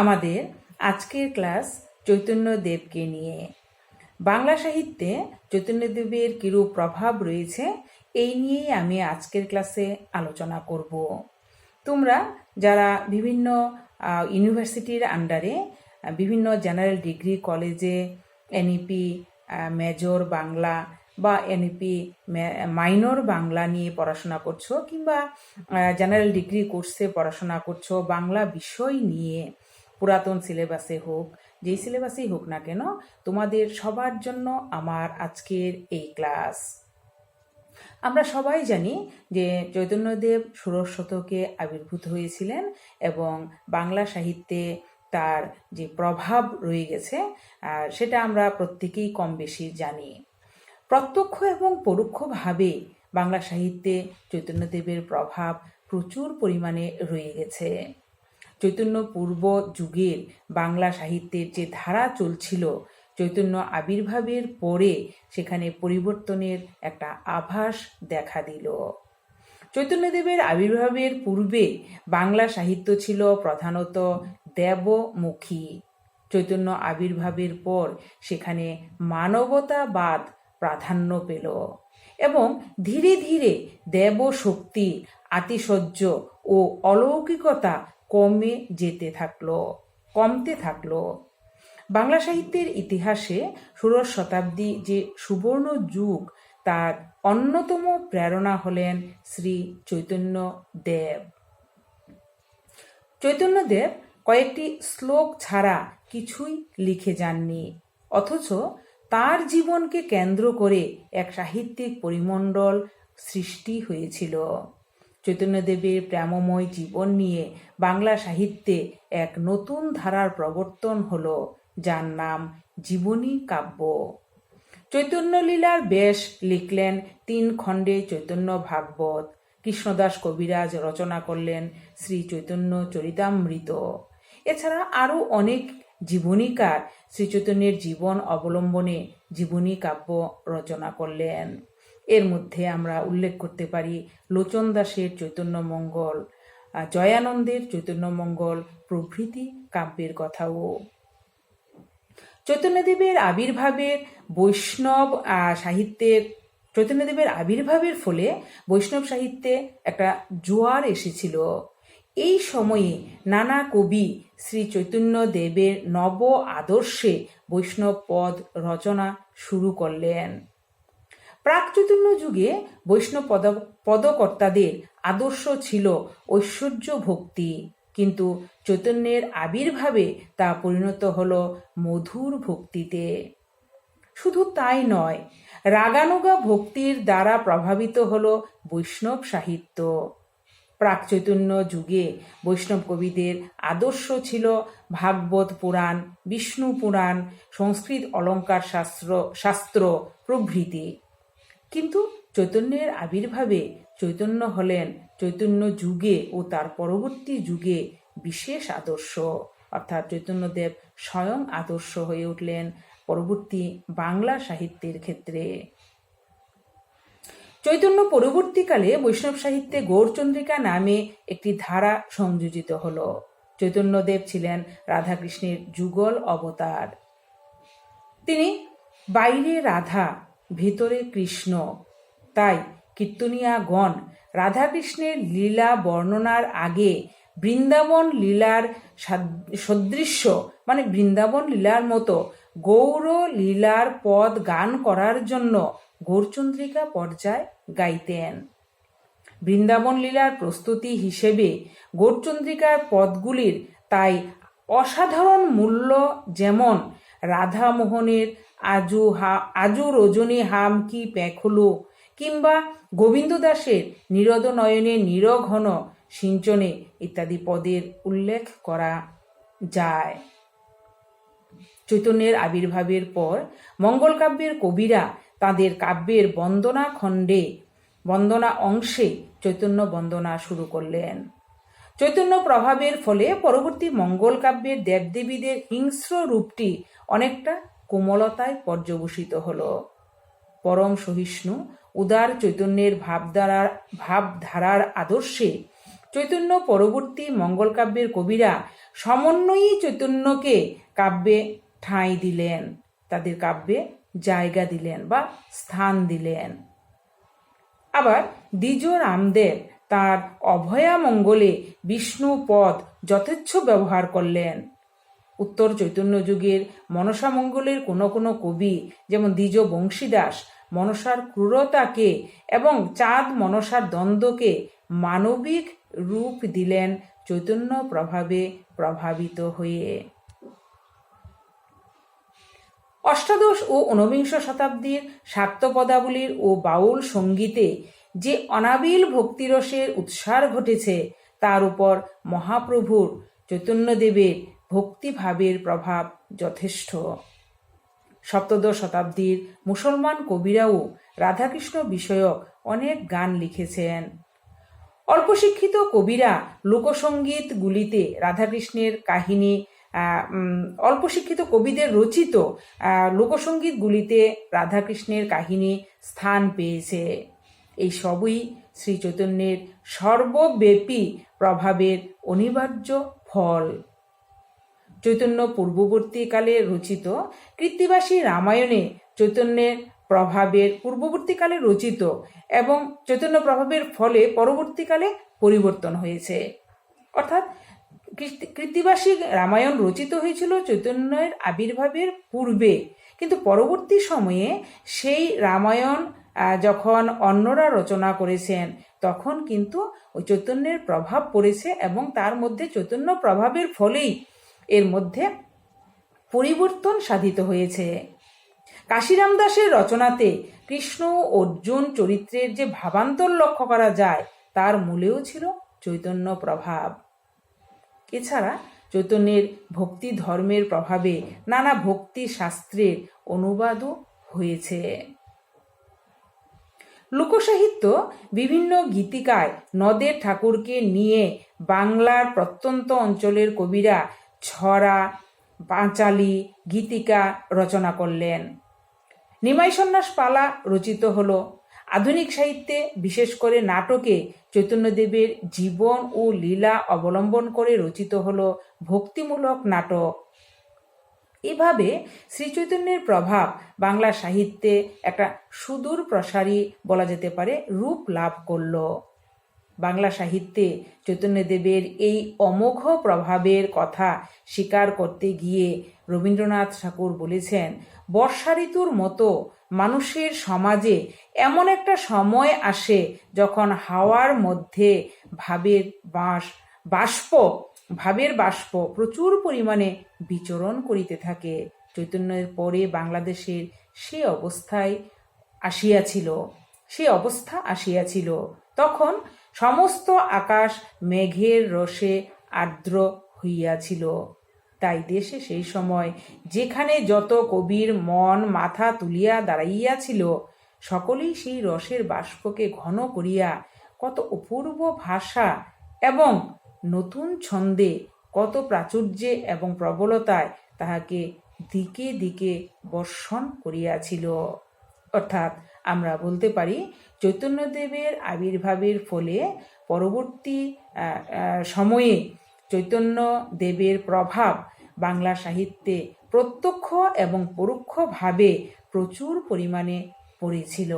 আমাদের আজকের ক্লাস চৈতন্যদেবকে নিয়ে। বাংলা সাহিত্যে চৈতন্যদেবের কিরূপ প্রভাব রয়েছে, এই নিয়েই আমি আজকের ক্লাসে আলোচনা করব। তোমরা যারা বিভিন্ন ইউনিভার্সিটির আন্ডারে বিভিন্ন জেনারেল ডিগ্রি কলেজে, এনইপি মেজর বাংলা বা এনইপি মাইনর বাংলা নিয়ে পড়াশোনা করছ কিংবা জেনারেল ডিগ্রি কোর্সে পড়াশোনা করছ বাংলা বিষয় নিয়ে পুরাতন সিলেবাসে হোক, যেই সিলেবাসেই হোক না কেন, তোমাদের সবার জন্য আমার আজকের এই ক্লাস আমরা সবাই জানি যে চৈতন্যদেব ষোড়শ শতকে আবির্ভূত হয়েছিলেন এবং বাংলা সাহিত্যে তার যে প্রভাব রয়ে গেছে সেটা আমরা প্রত্যেকেই কম বেশি জানি। প্রত্যক্ষ এবং পরোক্ষভাবে বাংলা সাহিত্যে চৈতন্যদেবের প্রভাব প্রচুর পরিমাণে রয়ে গেছে। চৈতন্য পূর্ব যুগের বাংলা সাহিত্যের যে ধারা চলছিল, চৈতন্য আবির্ভাবের পরে সেখানে পরিবর্তনের একটা আভাস দেখা দিল। চৈতন্যদেবের আবির্ভাবের পূর্বে বাংলা সাহিত্য ছিল প্রধানত দেবমুখী। চৈতন্য আবির্ভাবের পর সেখানে মানবতাবাদ প্রাধান্য পেল এবং ধীরে ধীরে দেবশক্তি, আতিশয্য ও অলৌকিকতা কমে যেতে থাকল, কমতে থাকল। বাংলা সাহিত্যের ইতিহাসে ষোড়শ শতাব্দী যে সুবর্ণ যুগ, তার অন্যতম প্রেরণা হলেন শ্রী চৈতন্য দেব। চৈতন্যদেব কয়েকটি শ্লোক ছাড়া কিছুই লিখে যাননি, অথচ তার জীবনকে কেন্দ্র করে এক সাহিত্যিক পরিমণ্ডল সৃষ্টি হয়েছিল। চৈতন্যদেবের প্রেমময় জীবন নিয়ে বাংলা সাহিত্যে এক নতুন ধারার প্রবর্তন হল, যার নাম জীবনী কাব্য। চৈতন্যলীলার বেশ লিখলেন তিন খণ্ডে চৈতন্য ভাগবত। কৃষ্ণদাস কবিরাজ রচনা করলেন শ্রী চৈতন্য চরিতামৃত। এছাড়া আরও অনেক জীবনীকার শ্রীচৈতন্যের জীবন অবলম্বনে জীবনী কাব্য রচনা করলেন। এর মধ্যে আমরা উল্লেখ করতে পারি লোচন দাসের চৈতন্য মঙ্গল জয়ানন্দের চৈতন্য মঙ্গল প্রভৃতি কাব্যের কথাও। চৈতন্যদেবের আবির্ভাবের বৈষ্ণব সাহিত্যের চৈতন্যদেবের আবির্ভাবের ফলে বৈষ্ণব সাহিত্যে একটা জোয়ার এসেছিল। এই সময়ে নানা কবি শ্রী চৈতন্য দেবের নব আদর্শে বৈষ্ণব পদ রচনা শুরু করলেন। প্রাক চৈতন্য যুগে বৈষ্ণব পদ, পদকর্তাদের আদর্শ ছিল ঐশ্বর্য ভক্তি। কিন্তু চৈতন্যের আবির্ভাবে তা পরিণত হল মধুর ভক্তিতে। শুধু তাই নয়, রাগানুগা ভক্তির দ্বারা প্রভাবিত হল বৈষ্ণব সাহিত্য। প্রাক চৈতন্য যুগে বৈষ্ণব কবিদের আদর্শ ছিল ভাগবত পুরাণ, বিষ্ণু পুরাণ, সংস্কৃত অলঙ্কার শাস্ত্র শাস্ত্র প্রভৃতি। কিন্তু চৈতন্যের আবির্ভাবে চৈতন্য হলেন চৈতন্য যুগে ও তার পরবর্তী যুগে বিশেষ আদর্শ। অর্থাৎ চৈতন্যদেব স্বয়ং আদর্শ হয়ে উঠলেন পরবর্তী বাংলা সাহিত্যের ক্ষেত্রে। চৈতন্য পরবর্তীকালে বৈষ্ণব সাহিত্যে গৌরচন্দ্রিকা নামে একটি ধারা সংযোজিত হল। চৈতন্যদেব ছিলেন রাধাকৃষ্ণের যুগল অবতার। তিনি বাইরে রাধা ভিতরে কৃষ্ণ। তাই কীর্তনিয়াগণ রাধাকৃষ্ণের লীলা বর্ণনার আগে বৃন্দাবন লীলার সাদ- সদৃশ্য মানে বৃন্দাবন লীলার মতো গৌর লীলার পদ গান করার জন্য গৌরচন্দ্রিকা পর্যায় গাইতেন। বৃন্দাবন লীলার প্রস্তুতি হিসেবে গৌরচন্দ্রিকার পদগুলির তাই অসাধারণ মূল্য যেমন রাধামোহনের আজু হা আজু রজনী হাম কি প্যাখলো কিংবা গোবিন্দ দাসের নিরদ নয়নে নিরঘন সিঞ্চনে ইত্যাদি পদের উল্লেখ করা যায়। চৈতন্যের আবির্ভাবের পর মঙ্গল কাব্যের কবিরা তাদের কাব্যের বন্দনা খণ্ডে, বন্দনা অংশে চৈতন্য বন্দনা শুরু করলেন। চৈতন্য প্রভাবের ফলে পরবর্তী মঙ্গল কাব্যের দেবদেবীদের হিংস্র রূপটি অনেকটা কোমলতায় পর্যবসিত হলো। পরম সহিষ্ণু উদার চৈতন্যের ভাবধারার ভাবধারার আদর্শে চৈতন্য পরবর্তী মঙ্গল কাব্যের কবিরা সমন্বয়ী চৈতন্যকে কাব্যে ঠাঁই দিলেন, তাদের কাব্যে জায়গা দিলেন বা স্থান দিলেন। আবার দ্বিজ রামদেব তার অভয়া মঙ্গলে বিষ্ণু পদ যথেচ্ছ ব্যবহার করলেন। উত্তর চৈতন্য যুগের মনসামঙ্গলের কোনো কোনো কবি, যেমন দ্বিজ বংশীদাস, মনসার ক্রূরতাকে এবং চাঁদ মনসার দ্বন্দ্বকে মানবিক রূপ দিলেন চৈতন্য প্রভাবে প্রভাবিত হয়ে। অষ্টাদশ ও ঊনবিংশ শতাব্দীর শাক্তপদাবলীর ও বাউল সঙ্গীতে যে অনাবিল ভক্তিরসের উৎসার ঘটেছে, তার উপর মহাপ্রভুর চৈতন্যদেবের ভক্তিভাবের প্রভাব যথেষ্ট। সপ্তদশ শতাব্দীর মুসলমান কবিরাও রাধাকৃষ্ণ বিষয়ক অনেক গান লিখেছেন। অল্পশিক্ষিত কবিরা লোকসঙ্গীতগুলিতে রাধাকৃষ্ণের কাহিনী আহ, উম, অল্প শিক্ষিত কবিদের রচিত লোকসঙ্গীতগুলিতে রাধাকৃষ্ণের কাহিনী স্থান পেয়েছে। এই সবই শ্রী চৈতন্যের সর্বব্যাপী প্রভাবের অনিবার্য ফল। চৈতন্য পূর্ববর্তীকালে রচিত কৃত্তিবাসী রামায়ণে চৈতন্যের প্রভাবের পূর্ববর্তীকালে রচিত এবং চৈতন্য প্রভাবের ফলে পরবর্তীকালে পরিবর্তন হয়েছে। অর্থাৎ কৃত্তি- কৃত্তিবাসী রামায়ণ রচিত হয়েছিল চৈতন্যের আবির্ভাবের পূর্বে। কিন্তু পরবর্তী সময়ে সেই রামায়ণ যখন অন্যরা রচনা করেছেন, তখন কিন্তু ওই চৈতন্যের প্রভাব পড়েছে এবং তার মধ্যে চৈতন্য প্রভাবের ফলেই এর মধ্যে পরিবর্তন সাধিত হয়েছে। কাশিরাম দাসের রচনাতে কৃষ্ণ অর্জুন চরিত্রের যে ভাবান্তর লক্ষ্য করা যায়, তার মূলেও ছিল চৈতন্য প্রভাব। এছাড়া চৈতন্যের ভক্তি ধর্মের প্রভাবে নানা ভক্তি শাস্ত্রের অনুবাদও হয়েছে। লোকসাহিত্য বিভিন্ন গীতিকায় নদের ঠাকুরকে নিয়ে বাংলার প্রত্যন্ত অঞ্চলের কবিরা ছড়া, পাঁচালি, গীতিকা রচনা করলেন। নিমাই সন্ন্যাস পালা রচিত হল। আধুনিক সাহিত্যে বিশেষ করে নাটকে চৈতন্যদেবের জীবন ও লীলা অবলম্বন করে রচিত হল ভক্তিমূলক নাটক। এভাবে শ্রীচৈতন্যের প্রভাব বাংলা সাহিত্যে একটা সুদূর প্রসারী বলা যেতে পারে রূপ লাভ করল। বাংলা সাহিত্যে চৈতন্যদেবের এই অমোঘ প্রভাবের কথা স্বীকার করতে গিয়ে রবীন্দ্রনাথ ঠাকুর বলেছেন, বর্ষা ঋতুর মতো মানুষের সমাজে এমন একটা সময় আসে যখন হাওয়ার মধ্যে ভাবের বাঁশ, বাষ্প, ভাবের বাষ্প প্রচুর পরিমাণে বিচরণ করিতে থাকে। চৈতন্যের পরে বাংলাদেশের সে অবস্থায় আসিয়াছিল, সে অবস্থা আসিয়াছিল। তখন সমস্ত আকাশ মেঘের রসে আর্দ্র হইয়াছিল। তাই দেশে সেই সময় যেখানে যত কবির মন মাথা তুলিয়া দাঁড়াইয়াছিল, সকলেই সেই রসের বাষ্পকে ঘন করিয়া কত অপূর্ব ভাষা এবং নতুন ছন্দে কত প্রাচুর্যে এবং প্রবলতায় তাহাকে দিকে দিকে বর্ষণ করিয়াছিল। অর্থাৎ আমরা বলতে পারি চৈতন্যদেবের আবির্ভাবের ফলে পরবর্তী সময়ে চৈতন্য দেবের প্রভাব বাংলা সাহিত্যে প্রত্যক্ষ এবং পরোক্ষভাবে প্রচুর পরিমাণে পড়েছিল।